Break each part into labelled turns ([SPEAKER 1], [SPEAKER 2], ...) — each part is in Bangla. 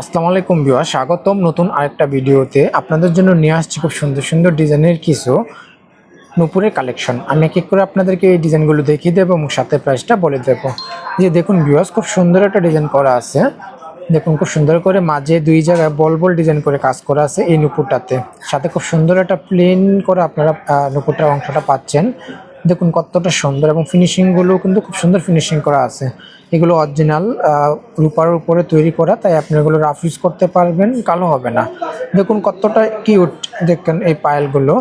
[SPEAKER 1] আসসালামু আলাইকুম বিওয়া স্বাগতম নতুন আরেকটা ভিডিওতে। আপনাদের জন্য নিয়ে আসছি খুব সুন্দর সুন্দর ডিজাইনের কিছু নুপুরের কালেকশন। আমি এক এক করে আপনাদেরকে এই ডিজাইনগুলো দেখিয়ে দেবো এবং সাথে প্রাইসটা বলে দেবো। যে দেখুন বিওয়াস খুব সুন্দর একটা ডিজাইন করা আছে। দেখুন খুব সুন্দর করে মাঝে দুই জায়গায় বল বল ডিজাইন করে কাজ করা আছে এই নুপুরটাতে। সাথে খুব সুন্দর একটা প্লেন করে আপনারা নুপুরটার অংশটা পাচ্ছেন। দেখুন কতটা সুন্দর এবং ফিনিশিংগুলো কিন্তু খুব সুন্দর ফিনিশিং করা আছে। এগুলো অরিজিনাল রূপার উপরে তৈরি করা, তাই আপনি এগুলো রাফ ইউজ করতে পারবেন, কালো হবে না। দেখুন কতটা কিউট দেখেন এই পায়েলগুলো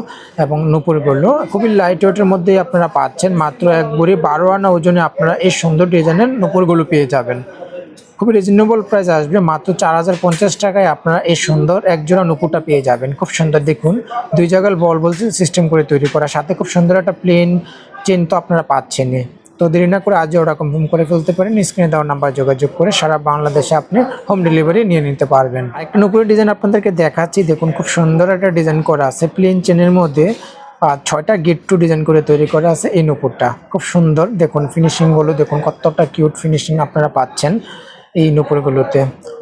[SPEAKER 1] এবং নুপুরগুলো খুবই লাইট ওয়েটের মধ্যেই আপনারা পাচ্ছেন, মাত্র এক বুড়ি বারো আনা ওজনে আপনারা এই সুন্দর ডিজাইনের নুপুরগুলো পেয়ে যাবেন। খুবই রিজনেবল প্রাইস আসবে। মাত্র চার হাজার পঞ্চাশ টাকায় আপনারা এই সুন্দর এক জোড়া নুপুরটা পেয়ে যাবেন। খুব সুন্দর দেখুন। দুই জায়গায় বল বল সিস্টেম করে তৈরি করা। সাথে খুব সুন্দর একটা প্লেন চেন তো আপনারা পাচ্ছেনই। তো দেরি না করে আজও ওরকম হোম করে ফেলতে পারেন। স্ক্রিনে দেওয়ার নাম্বার যোগাযোগ করে সারা বাংলাদেশে আপনি হোম ডেলিভারি নিয়ে নিতে পারবেন। একটা নুপুরের ডিজাইন আপনাদেরকে দেখাচ্ছি। দেখুন খুব সুন্দর একটা ডিজাইন করা আছে। প্লেন চেনের মধ্যে আর ছয়টা গেট টু ডিজাইন করে তৈরি করা আছে এই নুপুরটা। খুব সুন্দর। দেখুন ফিনিশিংগুলো দেখুন কতটা কিউট ফিনিশিং আপনারা পাচ্ছেন। এই নূপুরগুলোতে।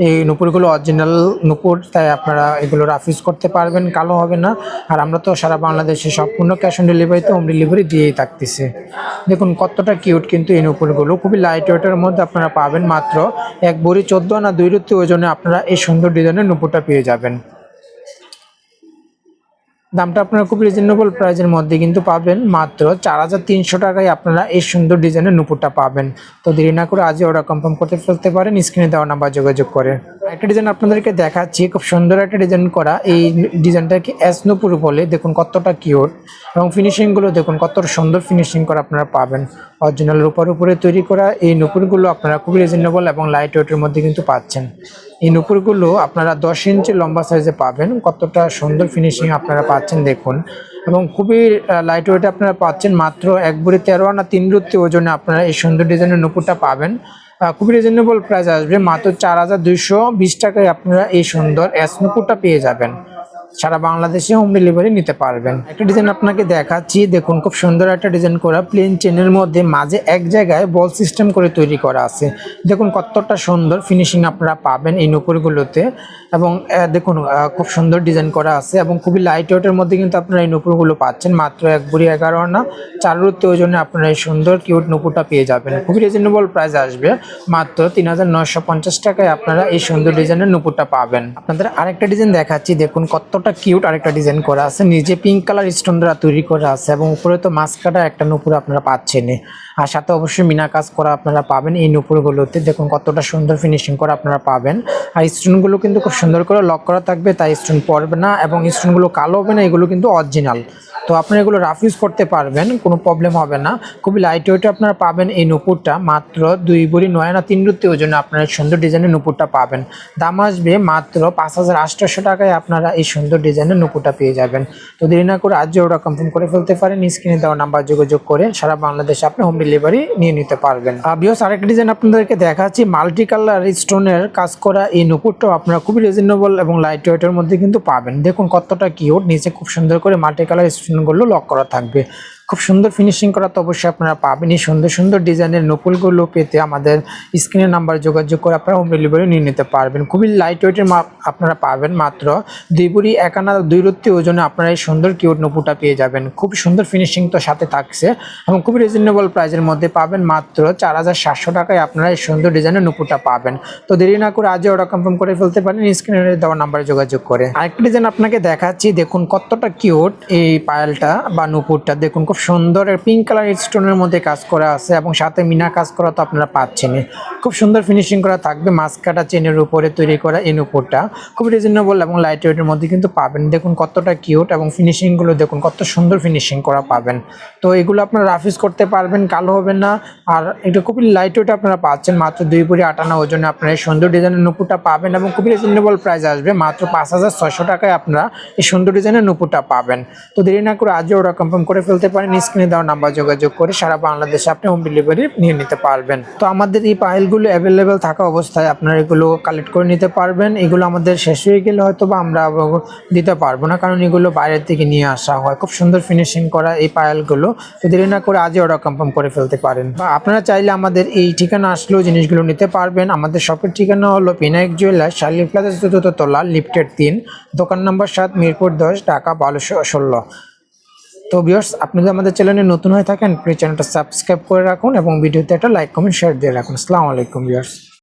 [SPEAKER 1] এই নূপুরগুলো অরিজিনাল নূপুর, তাই আপনারা এগুলো রাফিজ করতে পারবেন, কালো হবে না। আর আমরা তো সারা বাংলাদেশে সম্পূর্ণ ক্যাশ অন ডেলিভারিতে হোম ডেলিভারি দিয়েই থাকতেছে। দেখুন, কতটা কিউট কিন্তু এই নূপুরগুলো। খুবই লাইট ওয়েটের মধ্যে আপনারা পাবেন মাত্র এক বড়ি চোদ্দ না দুই রুত্তি ওজনে আপনারা এই সুন্দর ডিজাইনের নুপুরটা পেয়ে যাবেন। দামটা আপনারা খুব রিজনেবল প্রাইসের মধ্যে কিন্তু পাবেন। মাত্র চার হাজার তিনশো টাকায় আপনারা এই সুন্দর ডিজাইনের নুপুরটা পাবেন। তো দেরি না করে আজই অর্ডার কনফার্ম করতে ফেলতে পারেন। স্ক্রিনে দেওয়া নাম্বার যোগাযোগ করে। একটা ডিজাইন আপনাদেরকে দেখাচ্ছি, খুব সুন্দর একটা ডিজাইন করা। এই ডিজাইনটাকে এস নুপুর বলে, দেখুন কতটা কিউট এবং ফিনিশিংগুলো দেখুন কতটা সুন্দর ফিনিশিং করা আপনারা পাবেন। অরিজিনাল রূপার উপরে তৈরি করা এই নুপুরগুলো আপনারা খুবই রিজনেবল এবং লাইট ওয়েটের মধ্যে কিন্তু পাচ্ছেন। এই নুপুরগুলো আপনারা দশ ইঞ্চি লম্বা সাইজে পাবেন, কতটা সুন্দর ফিনিশিং আপনারা পাচ্ছেন দেখুন। এবং খুবই লাইট ওয়েটে আপনারা পাচ্ছেন মাত্র এক বুড়ি তেরো আনা তিন রুত্তি ওজনে আপনারা এই সুন্দর ডিজাইনের নুপুরটা পাবেন। খুবই রিজনেবল প্রাইস আসবে। মাত্র চার হাজার দুইশো বিশ টাকায় আপনারা এই সুন্দর অ্যাস পেয়ে যাবেন। সারা বাংলাদেশে হোম ডেলিভারি নিতে পারবেন। একটা ডিজাইন আপনাকে দেখাচ্ছি, দেখুন খুব সুন্দর একটা ডিজাইন করা প্লেন চেনের মধ্যে মাঝে এক জায়গায় বল সিস্টেম করে তৈরি করা আছে। দেখুন কতটা সুন্দর ফিনিশিং আপনারা পাবেন এই নুপুরগুলোতে। এবং দেখুন খুব সুন্দর ডিজাইন করা আছে এবং খুবই লাইট ওয়েটের মধ্যে কিন্তু আপনারা এই নুপুরগুলো পাচ্ছেন। মাত্র এক বুড়ি এগারো আনা। চার রুত্তি ওজনে আপনারা এই সুন্দর কিউট নুপুরটা পেয়ে যাবেন। খুবই রিজনেবল প্রাইস আসবে। মাত্র তিন হাজার নয়শো পঞ্চাশ টাকায় আপনারা এই সুন্দর ডিজাইনের নুপুরটা পাবেন। আপনাদের আরেকটা ডিজাইন দেখাচ্ছি, দেখুন কতটা কিউট আরেকটা ডিজাইন করা আছে। নিজে পিঙ্ক কালার স্টোন দ্বারা তৈরি করা আছে এবং উপরে তো মাছ কাটা একটা নুপুর আপনারা পাচ্ছেন। আর সাথে অবশ্যই মিনা কাজ করা আপনারা পাবেন এই নুপুরগুলোতে। দেখুন কতটা সুন্দর ফিনিশিং করা আপনারা পাবেন। আর স্টোনগুলো কিন্তু খুব সুন্দর করে লক করা থাকবে, তাই স্টোন পড়বে না এবং স্টোনগুলো কালো হবে না, এগুলো কিন্তু অরিজিনাল তো আপনারা এগুলো রাফ ইউজ করতে পারবেন, কোনো প্রবলেম হবে না। খুবই লাইট ওয়েটে আপনারা পাবেন এই নুপুরটা, মাত্র দুই বুড়ি নয় না তিন রুত্তি ওই জন্য আপনারা সুন্দর ডিজাইনের নুপুরটা পাবেন। দাম আসবে মাত্র পাঁচ হাজার আটশোশো টাকায় আপনারা এই সুন্দর ডিজাইনের নুপুরটা পেয়ে যাবেন। তো দেরি না করে আজ ওটা কনফার্ম করে ফেলতে পারেন স্ক্রিনে দেওয়া নাম্বার যোগাযোগ করে সারা বাংলাদেশে আপনি হোম ডেলিভারি নিয়ে নিতে পারবেন। বিহস আরেকটা ডিজাইন আপনাদেরকে দেখাচ্ছি মাল্টি কালার স্টোনের কাজ করা এই নুপুরটাও আপনারা খুবই রিজনেবল এবং লাইট ওয়েটের মধ্যে কিন্তু পাবেন। দেখুন কতটা কিউট নিচে খুব সুন্দর করে মাল্টি কালার স্টোনগুলো লক করা থাকবে। খুব সুন্দর ফিনিশিং করা তো অবশ্যই আপনারা পাবেন এই সুন্দর সুন্দর ডিজাইনের নকুলগুলো পেতে আমাদের স্ক্রিনের নাম্বার যোগাযোগ করে আপনারা হোম ডেলিভারি নিয়ে নিতে পারবেন। খুবই লাইট ওয়েটের মাপ আপনারা পাবেন মাত্র দুই বুড়ি একানা দুই রত্তি ওজনে আপনারা এই সুন্দর কিউট নপুটা পেয়ে যাবেন। খুব সুন্দর ফিনিশিং তো সাথে থাকছে এবং খুবই রিজনেবল প্রাইসের মধ্যে পাবেন মাত্র চার হাজার সাতশো টাকায় আপনারা এই সুন্দর ডিজাইনের নুপুরটা পাবেন। তো দেরি না করে আজও অর্ডার কনফার্ম করে ফেলতে পারেন স্ক্রিনে দেওয়া নাম্বারে যোগাযোগ করে। আরেকটা ডিজাইন আপনাকে দেখাচ্ছি, দেখুন কতটা কিউট এই পায়েলটা বা নুপুরটা দেখুন খুব সুন্দর পিঙ্ক কালার স্টোনের মধ্যে কাজ করা আছে এবং সাথে মিনা কাজ করা তো আপনারা পাচ্ছেন। খুব সুন্দর ফিনিশিং করা থাকবে মাছ কাটা চেনের উপরে তৈরি করা এই নুপুরটা। খুব রিজনেবল এবং লাইট ওয়েটের মধ্যে কিন্তু পাবেন। দেখুন কতটা কিউট এবং ফিনিশিংগুলো দেখুন, কত সুন্দর ফিনিশিং করা পাবেন। তো এগুলো আপনারা রাফিজ করতে পারবেন, কালো হবে না। আর এটা খুবই লাইট ওয়েট আপনারা পাচ্ছেন, মাত্র দুই পুরি আটানা ওজনে আপনারা এই সুন্দর ডিজাইনের নুপুরটা পাবেন এবং খুবই রিজনেবল প্রাইস আসবে, মাত্র পাঁচ হাজার ছয়শো টাকায় আপনারা এই সুন্দর ডিজাইনের নুপুরটা পাবেন। তো দেরি না করে আজও ওরা কনফার্ম করে ফেলতে পারেন। পারেন স্ক্রিনে দেওয়া নাম্বার যোগাযোগ করে সারা বাংলাদেশে আপনি হোম ডেলিভারি নিয়ে নিতে পারবেন। তো আমাদের এই পায়েলগুলো অ্যাভেলেবেল থাকা অবস্থায় আপনারা এগুলো কালেক্ট করে নিতে পারবেন। এগুলো আমাদের শেষ হয়ে গেলে হয়তো বা আমরা দিতে পারব না, কারণ এগুলো বাইরের থেকে নিয়ে আসা হয়। খুব সুন্দর ফিনিশিং করা এই পায়েলগুলো তো দেরি না করে আজই অর্ডার কনফার্ম করে ফেলতে পারেন। বা আপনারা চাইলে আমাদের এই ঠিকানা আসলেও জিনিসগুলো নিতে পারবেন। আমাদের শপের ঠিকানা হলো বিনায়ক জুয়েলার শালি প্লাজা চতুর্থ তলা লিফটেড তিন, দোকান নম্বর সাত, মিরপুর দশ, ঢাকা, বারোশো ষোলো। তো ভিউয়ার্স, আপনি যদি আমাদের চ্যানেলে নতুন হয়ে থাকেন, প্লিজ চ্যানেলটা সাবস্ক্রাইব করে রাখুন এবং ভিডিওতে একটা লাইক, কমেন্ট শেয়ার দিয়ে রাখুন। আসসালামু আলাইকুম, ভিউয়ার্স।